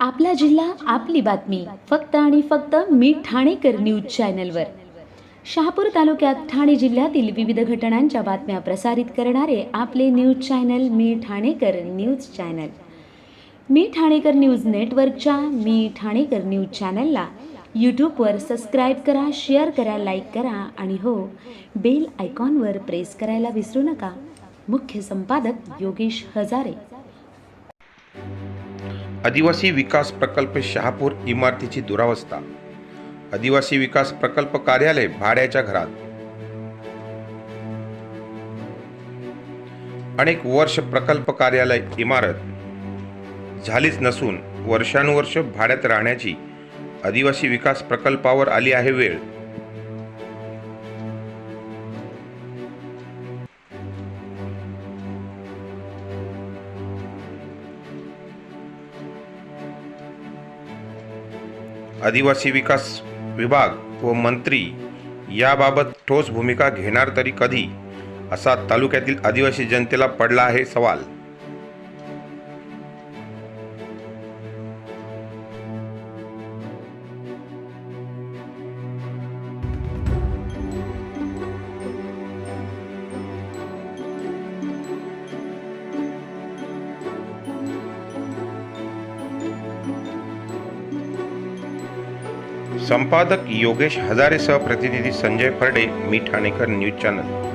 आपला जिल्हा आपली बातमी. फक्त आणि फक्त मी ठाणेकर न्यूज चॅनलवर. शहापूर तालुक्यात ठाणे जिल्ह्यातील विविध घटनांच्या बातम्या प्रसारित करणारे आपले news channel Mi Thanekar news channel. Mi Thanekar news नेटवर्कच्या मी ठाणेकर न्यूज चॅनलला यूट्यूबवर सबस्क्राईब करा शेअर करा लाईक करा आणि हो बेल आयकॉनवर प्रेस करायला विसरू नका. मुख्य संपादक योगेश हजारे. आदिवासी विकास प्रकल्प शहापूर इमारतीची दुरावस्था. आदिवासी विकास प्रकल्प कार्यालय भाड्याच्या घरात. अनेक वर्ष प्रकल्प कार्यालय इमारत झालीच नसून वर्षानुवर्ष भाड्यात राहण्याची आदिवासी विकास प्रकल्पावर आली आहे वेळ. आदिवासी विकास विभाग व मंत्री याबाबत ठोस भूमिका घेणार तरी कधी असा तालुक्यातील आदिवासी जनतेला पडला आहे सवाल. संपादक योगेश हजारेसह प्रतिनिधी संजय फरडे मी ठाणेकर न्यूज चॅनल.